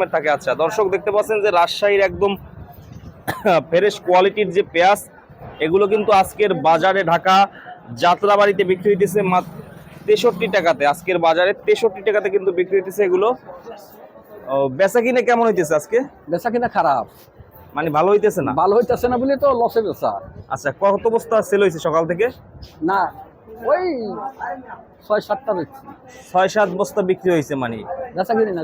এরকমের থাকে। আচ্ছা দর্শক দেখতে পাচ্ছেন যে রাজশাহীর একদম ফ্রেশ কোয়ালিটির যে পেঁয়াজ এগুলো কিন্তু আজকের বাজারে ঢাকা যাত্রাবাড়িতে বিক্রি হইতেছে মাত্র তেষট্টি টাকাতে। আজকের বাজারে তেষট্টি টাকাতে কিন্তু বিক্রি হইতেছে এগুলো। বেচা কিনে কেমন হইতেছে আজকে? বেচা কিনা খারাপ। মানে ভালো হইতেছে না? ভালো হইতেছে না বলে তো লসে বেচা। আচ্ছা কত বস্তা সেল হয়েছে সকাল থেকে? না ওই ছয় সাতটা বেচছি। ছয় সাত বস্তা বিক্রি হয়েছে মানে। বেচা কিনি না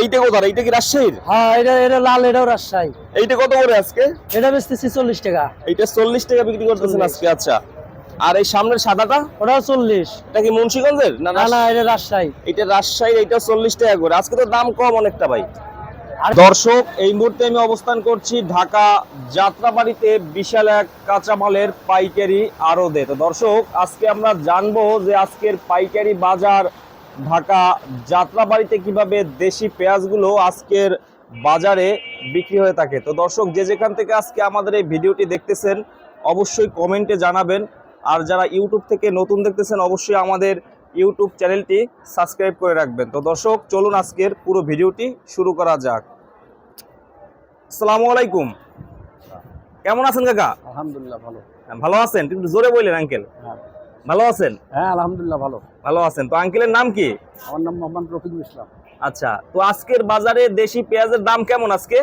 এইটা কোথায় এইটা কি রাজশাহীর? হ্যাঁ এটা এটা লাল এটাও রাজশাহী। এইটা কত করে আজকে? এটা বেচতেছি চল্লিশ টাকা। এইটা চল্লিশ টাকা বিক্রি করতেছেন আজকে আচ্ছা। আর এই সামনের সাদাটা? ওটাও চল্লিশ। এটা কি মুন্সিগঞ্জের না না না এটা রাজশাহী। এটা রাজশাহীর এটা চল্লিশ টাকা করে। আজকে তো দাম কম অনেকটা ভাই। দর্শক, এই মুহূর্তে আমি অবস্থান করছি ঢাকা যাত্রাবাড়িতে বিশাল এক কাঁচামালের পাইকারি আড়দে তো দর্শক, আজকে আমরা জানব যে আজকের পাইকারি বাজার ঢাকা যাত্রাবাড়িতে কীভাবে দেশি পেঁয়াজগুলো আজকের বাজারে বিক্রি হয়ে থাকে। তো দর্শক, যে যেখান থেকে আজকে আমাদের এই ভিডিওটি দেখতেছেন, অবশ্যই কমেন্টে জানাবেন। আর যারা ইউটিউব থেকে নতুন দেখতেছেন, অবশ্যই আমাদের ইউটিউব চ্যানেলটি সাবস্ক্রাইব করে রাখবেন। তো দর্শক, চলুন আজকের পুরো ভিডিওটি শুরু করা যাক। আসসালামু আলাইকুম। কেমন আছেন কাকা? আলহামদুলিল্লাহ ভালো। ভালো আছেন? একটু জোরে বললেন আঙ্কেল হ্যাঁ। ভালো আছেন? হ্যাঁ আলহামদুলিল্লাহ ভালো। ভালো আছেন। তো আঙ্কেলের নাম কি? আমার নাম মোহাম্মদ রফিকুল ইসলাম। আচ্ছা তো আজকের বাজারে দেশি পেঁয়াজের দাম কেমন আজকে?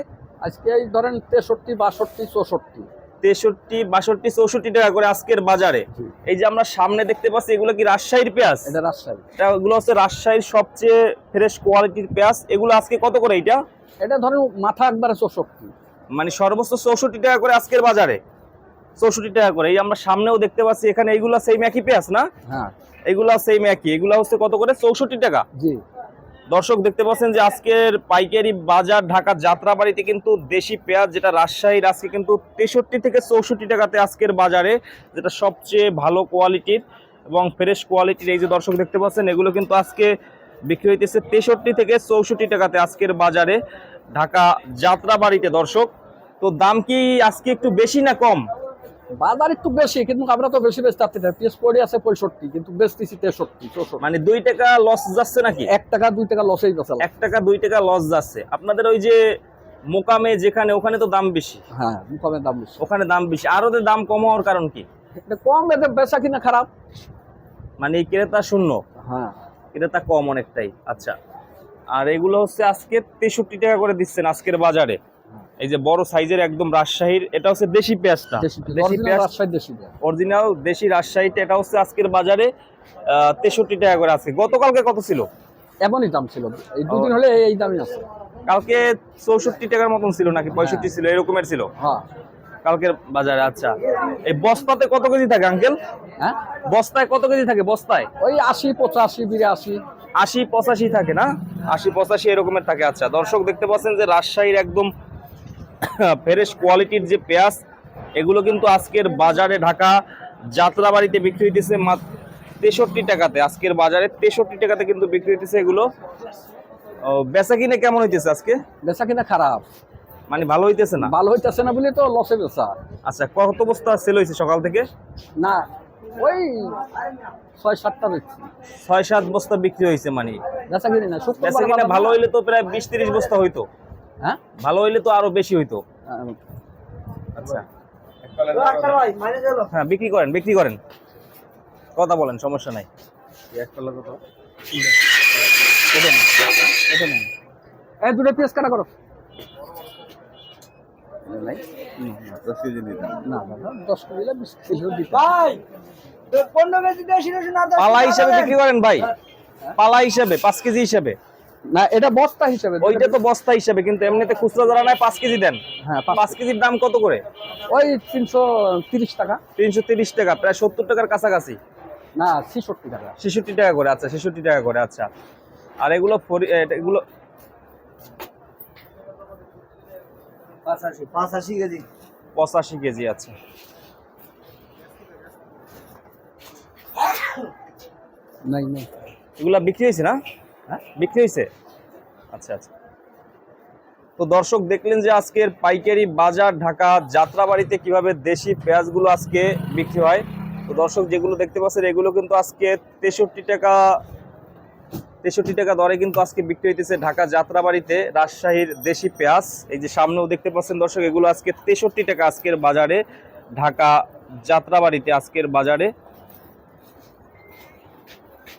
আজকে এই ধরেন তেষট্টি বাষট্টি চৌষট্টি। তেষট্টি বাষট্টি চৌষট্টি টাকা করে আজকের বাজারে। এই যে আমরা সামনে দেখতে পাচ্ছি এগুলো কি রাজশাহীর পেঁয়াজ? এটা রাজশাহী। এগুলো হচ্ছে রাজশাহীর সবচেয়ে ফ্রেশ কোয়ালিটির পেঁয়াজ। এগুলো আজকে কত করে এটা এটা ধরেন মাথা একবারে চৌষট্টি। মানে সর্বোচ্চ চৌষট্টি টাকা করে আজকের বাজারে। চৌষট্টি টাকা করে। এই আমরা সামনেও দেখতে পাচ্ছি এখানে এইগুলা সেই একই পেঁয়াজ না? হ্যাঁ। এগুলো সেই একই। এগুলা হচ্ছে কত করে? চৌষট্টি টাকা। জি। দর্শক দেখতে পাচ্ছেন যে আজকের পাইকারি বাজার ঢাকা যাত্রাবাড়িতে কিন্তু দেশি পেঁয়াজ যেটা রাজশাহীর আজকে কিন্তু তেষট্টি থেকে চৌষট্টি টাকাতে আজকের বাজারে যেটা সবচেয়ে ভালো কোয়ালিটির এবং ফ্রেশ কোয়ালিটির এই যে দর্শক দেখতে পাচ্ছেন এগুলো কিন্তু আজকে বিক্রি হইতেছে তেষট্টি থেকে চৌষট্টি টাকাতে আজকের বাজারে ঢাকা যাত্রাবাড়িতে দর্শক। তো দাম কি আজকে একটু বেশি না কম? বাজার একটু বেশি কিন্তু আমরা তো বেশি বেচতে পারছি না পিস পড়ে আছে পঁয়ষট্টি কিন্তু বেচতেছি তেষট্টি চৌষট্টি। মানে দুই টাকা লস যাচ্ছে নাকি? এক টাকা দুই টাকা লসেই বেচালাম এক টাকা দুই টাকা লস যাচ্ছে। আপনাদের ওই যে মোকামে যেখানে ওখানে তো দাম বেশি। হ্যাঁ মুখামের দাম বেশি। ওখানে দাম বেশি। আরও তো দাম কম হওয়ার কারণ কি? কম বেচে বেচা কিনা খারাপ। মানে এই ক্রেতা শূন্য। হ্যাঁ। ক্রেতা কম অনেকটাই আচ্ছা। আর এগুলো হচ্ছে আজকে তেষট্টি টাকা করে দিচ্ছেন আজকের বাজারে। এই যে বড় সাইজের একদম রাজশাহীর এটা হচ্ছে দেশি পেঁয়াজটা। দেশি পেঁয়াজ। অরিজিনাল দেশি রাজশাহীটা এটা হচ্ছে আজকের বাজারে তেষট্টি টাকা করে আছে গতকালকে কত ছিল? এমনই দাম ছিল। এই দুদিন হলে এই- এই দামই আছে। কালকে চৌষট্টি টাকার মতন ছিল নাকি? পঁয়ষট্টি ছিল এরকমের ছিল? হ্যাঁ। কালকের বাজারে আচ্ছা। এই বস্তাতে কত কেজি থাকে আঙ্কেল? হ্যাঁ? বস্তায় কত কেজি থাকে বস্তায়? ওই আশি পঁচাশি বিরাশি। আশি পঁচাশি থাকে না? আশি পঁচাশি এরকমের থাকে আচ্ছা। দর্শক দেখতে পাচ্ছেন যে রাজশাহীর একদম ফ্রেশ কোয়ালিটির যে পেঁয়াজ এগুলো কিন্তু আজকের বাজারে ঢাকা যাত্রাবাড়িতে বিক্রি হইতেছে মাত্র তেষট্টি টাকাতে। আজকের বাজারে তেষট্টি টাকাতে কিন্তু বিক্রি হইতেছে এগুলো। ও, বেচা কিনে কেমন হইতেছে আজকে? বেচা কিনা খারাপ। মানে ভালো হইতেছে না? ভালো হইতেছে না বলে তো লসে বেচা আচ্ছা কত বস্তা সেল হয়েছে সকাল থেকে? না ওই ছয় সাতটা বেচছি। ছয় সাত বস্তা বিক্রি হয়েছে মানে? বেচা কিনি না বেচা কিনে ভালো হইলে তো প্রায় বিশ তিরিশ বস্তা হইতো। হ্যাঁ? ভালো হইলে তো আরও বেশি হইতো। হ্যাঁ, আচ্ছা। হ্যাঁ বিক্রি করেন বিক্রি করেন। কথা বলেন সমস্যা নাই। এটা না, এটা না। এই না দাদা দশ বিশ কিলো পালা হিসাবে বিক্রি করেন ভাই। পালা হিসাবে পাঁচ কেজি হিসাবে। না এটা বস্তা হিসেবে। ওইটা তো বস্তা হিসাবে কিন্তু এমনিতে খুচরা যারা নাই পাঁচ কেজি দেন। হ্যাঁ পাঁচ- কেজির দাম কত করে? ওই তিনশো তিরিশ টাকা। তিনশো তিরিশ টাকা প্রায় সত্তর টাকার কাছাকাছি। না ছেষট্টি টাকা। ছেষট্টি টাকা করে আচ্ছা ছেষট্টি টাকা করে আচ্ছা। আর এগুলো এগুলো পাঁচাশি কেজি। পঁচাশি কেজি আছে। নাই নাই। এগুলা বিক্রি হয়েছে না? হ্যাঁ? বিক্রি হয়েছে? আচ্ছা আচ্ছা। তো দর্শক দেখলেন যে আজকের পাইকারি বাজার ঢাকা যাত্রাবাড়িতে কীভাবে দেশি পেঁয়াজগুলো আজকে বিক্রি হয়। তো দর্শক যেগুলো দেখতে পাচ্ছেন এগুলো কিন্তু আজকে তেষট্টি টাকা তেষট্টি টাকা দরে কিন্তু আজকে বিক্রি হইতেছে ঢাকা যাত্রাবাড়িতে রাজশাহীর দেশি পেঁয়াজ। এই যে সামনেও দেখতে পাচ্ছেন দর্শক, এগুলো আজকে তেষট্টি টাকা আজকের বাজারে, ঢাকা যাত্রাবাড়িতে আজকের বাজারে।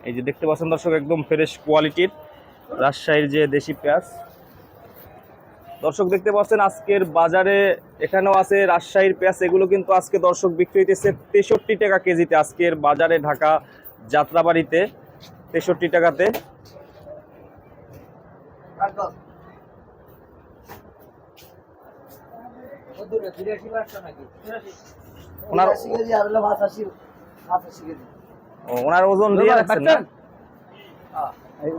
এই যে দেখতে পাচ্ছেন দর্শক, একদম ফ্রেশ কোয়ালিটির রাজশাহীর যে দেশি পেঁয়াজ। দর্শক, দেখতে পাচ্ছেন আজকের বাজারে এখানেও আছে রাজশাহীর পেঁয়াজ। এগুলো কিন্তু আজকে দর্শক বিক্রি হইতেছে তেষট্টি টাকা কেজিতে আজকের বাজারে ঢাকা যাত্রাবাড়িতে। তেষট্টি টাকাতে। ওনার ওজন দিয়ে রাখছেন না?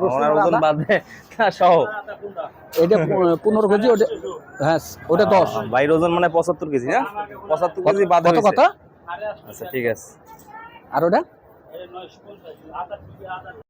ওনার ওজন বাদে না সহ। এটা প- পনেরো কেজি ওটা হ্যাঁ ওটা দশ। ওজন মানে পঁচাত্তর কেজি না? পঁচাত্তর কেজি বাদে কত হয়েছে। কথা? আচ্ছা ঠিক আছে। আর ওটা? É, nós contas, nada, nada.